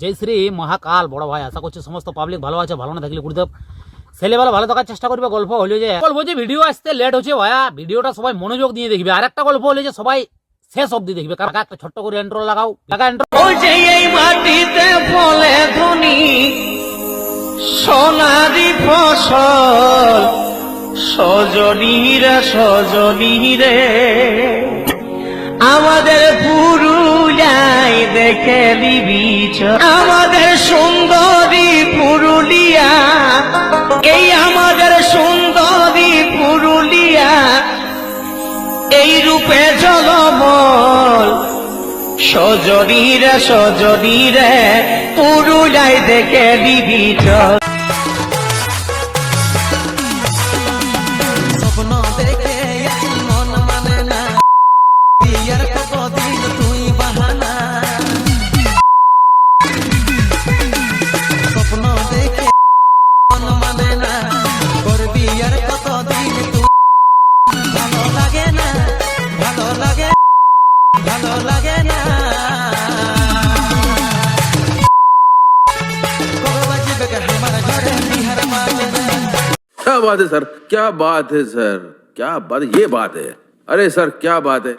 জয় শ্রী মহাকাল, বড় ভাই, আশা করছি সমস্ত পাবলিক ভালো আছে, ভালো না থাকলে গুরুদেব ছেলেবেলা ভালো থাকার চেষ্টা করবে, গল্প হলো যে। গল্প যে ভিডিও আসতে লেট হচ্ছে, ভাইয়া ভিডিওটা সবাই মনোযোগ দিয়ে দেখবে। আর একটা গল্প হলো যে সবাই শেষ অব্দি দেখবে। কাকা একটা ছোট্ট করে এন্ট্রো লাগাও। কাকা এন্ট্রো সজনী রে সজনী রে আমাদের দেখে দিবি আমাদের সুন্দরী পুরুলিয়া, এই আমাদের সুন্দরী পুরুলিয়া, এই রূপে জলমল। সজনীরে সজনীরে পুরুলাই দেখে দিবি দেখে क्या बात है, सर? क्या बात है, सर? क्या बात ये बात है। अरे, सर, क्या बात है?